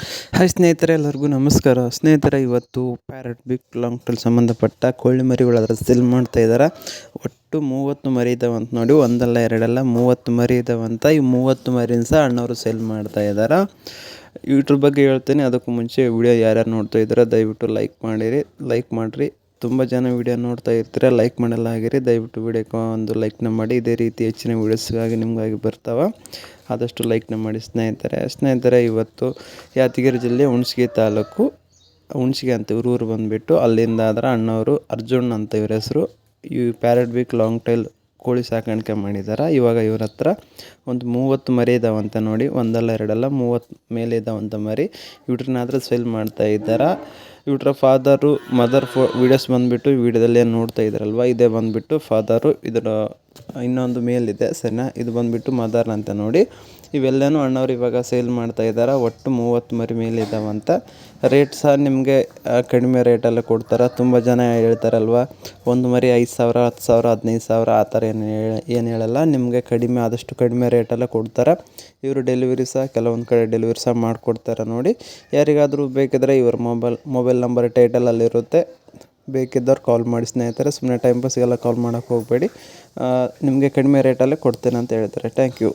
Hi ಸ್ನೇಹಿತರೆ, ಎಲ್ಲರಿಗೂ ನಮಸ್ಕಾರ. ಸ್ನೇಹಿತರೆ, ಇವತ್ತು ಪ್ಯಾರಟ್ ಬಿಗ್ ಲಾಂಗ್ ಟಲ್ ಸಂಬಂಧಪಟ್ಟ ಕೋಳಿ ಮರಿಗಳು ಅದರ ಸೆಲ್ ಮಾಡ್ತಾ ಇದ್ದಾರೆ ಒಟ್ಟು ಮೂವತ್ತು ಮರಿ ಅಂತ ನೋಡಿ, ಒಂದಲ್ಲ ಎರಡಲ್ಲ, ಮೂವತ್ತು ಮರಿ ಅಂತ ಈ ಮೂವತ್ತು ಮರಿನ ಸಹ ಅಣ್ಣವರು ಸೆಲ್ ಮಾಡ್ತಾ ಇದ್ದಾರೆ ಇದ್ರ ಬಗ್ಗೆ ಹೇಳ್ತೇನೆ. ಅದಕ್ಕೂ ಮುಂಚೆ ವಿಡಿಯೋ ಯಾರ್ಯಾರು ನೋಡ್ತಾ ಇದ್ದಾರೆ ದಯವಿಟ್ಟು ಲೈಕ್ ಮಾಡಿರಿ ಲೈಕ್ ಮಾಡಿರಿ. ತುಂಬ ಜನ ವಿಡಿಯೋ ನೋಡ್ತಾ ಇರ್ತೀರ ಲೈಕ್ ಮಾಡಲ್ಲ ಆಗಿರಿ ದಯವಿಟ್ಟು ವಿಡಿಯೋಕ್ಕೆ ಒಂದು ಲೈಕ್ನ ಮಾಡಿ. ಇದೇ ರೀತಿ ಹೆಚ್ಚಿನ ವೀಡಿಯೋಸ್ಗಾಗಿ ನಿಮಗಾಗಿ ಬರ್ತಾವೆ. ಆದಷ್ಟು ಲೈಕ್ನ ಮಾಡಿ. ಸ್ನೇಹಿತರೆ ಸ್ನೇಹಿತರೆ, ಇವತ್ತು ಯಾದಗಿರಿ ಜಿಲ್ಲೆ ಹುಣಸಗಿ ತಾಲೂಕು, ಹುಣಸಗಿ ಅಂತ ಊರು ಬಂದುಬಿಟ್ಟು ಅಲ್ಲಿಂದ ಆದ್ರೆ ಅಣ್ಣವರು ಅರ್ಜುನ್ ಅಂತ ಇವ್ರ ಹೆಸರು. ಈ ಪ್ಯಾರೆಟ್ ಬೀಕ್ ಲಾಂಗ್ ಟೈಲ್ ಕೋಳಿ ಸಾಕಾಣಿಕೆ ಮಾಡಿದ್ದಾರೆ ಇವಾಗ ಇವ್ರ ಹತ್ರ ಒಂದು ಮೂವತ್ತು ಮರಿ ಇದಾವಂತ ನೋಡಿ, ಒಂದಲ್ಲ ಎರಡಲ್ಲ, ಮೂವತ್ತು ಮೇಲೆ ಇದಾವಂತ ಮರಿ ಇವ್ರನ್ನಾದ್ರೆ ಸೇಲ್ ಮಾಡ್ತಾ ಇದ್ದಾರೆ? ಇವ್ರ ಫಾದರು ಮದರ್ ಫೋ ವೀಡಿಯೋಸ್ ಬಂದುಬಿಟ್ಟು ವೀಡಿಯೋದಲ್ಲಿ ಏನು ನೋಡ್ತಾ ಇದ್ದಾರಲ್ವ ಇದೇ ಬಂದುಬಿಟ್ಟು ಫಾದರು ಇದರ ಇನ್ನೊಂದು ಮೇಲಿದೆ. ಸರಿನಾ? ಇದು ಬಂದುಬಿಟ್ಟು ಮದರ್ ಅಂತ ನೋಡಿ. ಇವೆಲ್ಲನೂ ಅಣ್ಣವ್ರು ಇವಾಗ ಸೇಲ್ ಮಾಡ್ತಾ ಇದ್ದಾರೆ ಒಟ್ಟು ಮೂವತ್ತು ಮರಿ ಮೇಲೆ ಇದ್ದಾವಂತ ರೇಟ್ ಸಹ ನಿಮಗೆ ಕಡಿಮೆ ರೇಟಲ್ಲೇ ಕೊಡ್ತಾರೆ. ತುಂಬ ಜನ ಹೇಳ್ತಾರಲ್ವ, ಒಂದು ಮರಿ ಐದು ಸಾವಿರ, ಹತ್ತು ಸಾವಿರ, ಹದಿನೈದು ಸಾವಿರ, ಆ ಥರ ಏನು ಏನು ಹೇಳಲ್ಲ. ನಿಮಗೆ ಕಡಿಮೆ, ಆದಷ್ಟು ಕಡಿಮೆ ರೇಟಲ್ಲೇ ಕೊಡ್ತಾರೆ. ಇವರು ಡೆಲಿವರಿ ಸಹ, ಕೆಲವೊಂದು ಕಡೆ ಡೆಲಿವರಿ ಸಹ ಮಾಡಿಕೊಡ್ತಾರೆ ನೋಡಿ. ಯಾರಿಗಾದರೂ ಬೇಕಿದ್ರೆ ಇವ್ರ ಮೊಬೈಲ್ ಮೊಬೈಲ್ ನಂಬರ್ ಟೈಟಲಲ್ಲಿರುತ್ತೆ ಬೇಕಿದ್ದವ್ರು ಕಾಲ್ ಮಾಡಿ ಸ್ನೇಹಿತರೆ ಸುಮ್ಮನೆ ಟೈಮ್ ಪಾಸಿಗೆಲ್ಲ ಕಾಲ್ ಮಾಡೋಕ್ಕೆ ಹೋಗಬೇಡಿ. ನಿಮಗೆ ಕಡಿಮೆ ರೇಟಲ್ಲೇ ಕೊಡ್ತೇನೆ ಅಂತ ಹೇಳ್ತಾರೆ ಥ್ಯಾಂಕ್ ಯು